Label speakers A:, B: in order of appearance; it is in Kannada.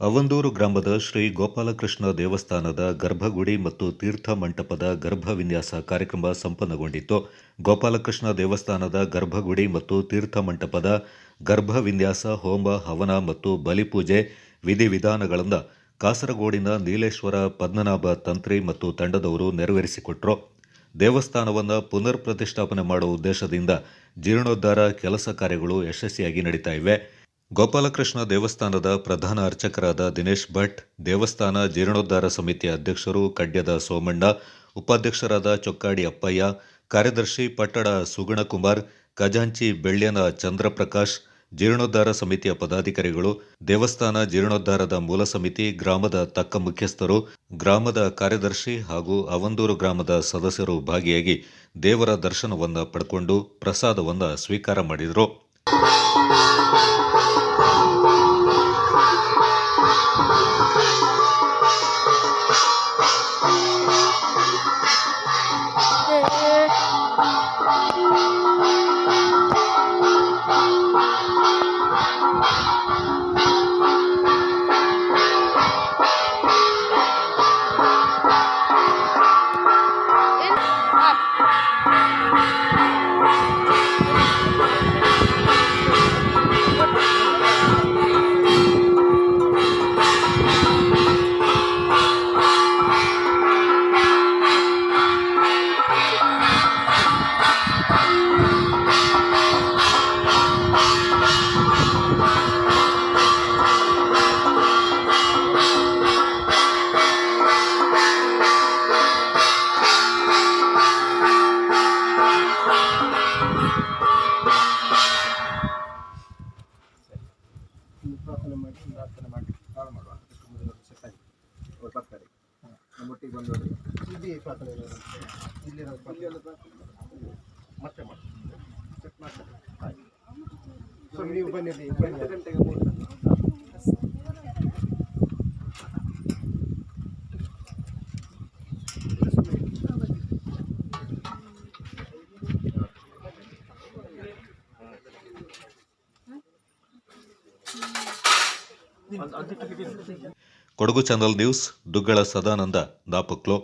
A: ಅವೊಂದೂರು ಗ್ರಾಮದ ಶ್ರೀ ಗೋಪಾಲಕೃಷ್ಣ ದೇವಸ್ಥಾನದ ಗರ್ಭಗುಡಿ ಮತ್ತು ತೀರ್ಥ ಮಂಟಪದ ಗರ್ಭ ವಿನ್ಯಾಸ ಕಾರ್ಯಕ್ರಮ ಸಂಪನ್ನಗೊಂಡಿತ್ತು. ಗೋಪಾಲಕೃಷ್ಣ ದೇವಸ್ಥಾನದ ಗರ್ಭಗುಡಿ ಮತ್ತು ತೀರ್ಥ ಮಂಟಪದ ಗರ್ಭ ವಿನ್ಯಾಸ ಹೋಮ, ಹವನ ಮತ್ತು ಬಲಿಪೂಜೆ ವಿಧಿವಿಧಾನಗಳನ್ನು ಕಾಸರಗೋಡಿನ ನೀಲೇಶ್ವರ ಪದ್ಮನಾಭ ತಂತ್ರಿ ಮತ್ತು ತಂಡದವರು ನೆರವೇರಿಸಿಕೊಟ್ರು. ದೇವಸ್ಥಾನವನ್ನು ಪುನರ್ ಪ್ರತಿಷ್ಠಾಪನೆ ಮಾಡುವ ಉದ್ದೇಶದಿಂದ ಜೀರ್ಣೋದ್ಧಾರ ಕೆಲಸ ಕಾರ್ಯಗಳು ಯಶಸ್ವಿಯಾಗಿ ನಡೀತಾ ಇವೆ. ಗೋಪಾಲಕೃಷ್ಣ ದೇವಸ್ಥಾನದ ಪ್ರಧಾನ ಅರ್ಚಕರಾದ ದಿನೇಶ್ ಭಟ್, ದೇವಸ್ಥಾನ ಜೀರ್ಣೋದ್ಧಾರ ಸಮಿತಿಯ ಅಧ್ಯಕ್ಷರು ಕಡ್ಯದ ಸೋಮಣ್ಣ, ಉಪಾಧ್ಯಕ್ಷರಾದ ಚೊಕ್ಕಾಡಿ ಅಪ್ಪಯ್ಯ, ಕಾರ್ಯದರ್ಶಿ ಪಟ್ಟಡ ಸುಗುಣಕುಮಾರ್, ಖಜಾಂಚಿ ಬೆಳ್ಳ್ಯನ ಚಂದ್ರಪ್ರಕಾಶ್, ಜೀರ್ಣೋದ್ಧಾರ ಸಮಿತಿಯ ಪದಾಧಿಕಾರಿಗಳು, ದೇವಸ್ಥಾನ ಜೀರ್ಣೋದ್ಧಾರದ ಮೂಲ ಸಮಿತಿ ಗ್ರಾಮದ ತಕ್ಕ ಮುಖ್ಯಸ್ಥರು, ಗ್ರಾಮದ ಕಾರ್ಯದರ್ಶಿ ಹಾಗೂ ಅವಂದೂರು ಗ್ರಾಮದ ಸದಸ್ಯರು ಭಾಗಿಯಾಗಿ ದೇವರ ದರ್ಶನವನ್ನು ಪಡ್ಕೊಂಡು ಪ್ರಸಾದವನ್ನು ಸ್ವೀಕಾರ ಮಾಡಿದರು.
B: Bye. ನಮ್ಮೊಟ್ಟಿಗೆ ಬಂದವರು ಇಲ್ಲಿ ಪ್ರಾರ್ಥನೆ ಇರೋದಂತೆ ಇಲ್ಲಿ ನಾವು ಪ್ರಾರ್ಥನೆ ಮತ್ತೆ ಮಾಡಿ ಸೆಟ್ ಮಾಡ್ತಾರೆ ಆಯ್ತು ಸೊ ನೀವು ಬನ್ನಿರಿ ಬನ್ನಿ ಗಂಟೆಗೆ
A: ಕೊಡಗು ಚಾನಲ್ ನ್ಯೂಸ್ ದುಗ್ಗಳ ಸದಾನಂದ ದಾಪಕ್ಲೋ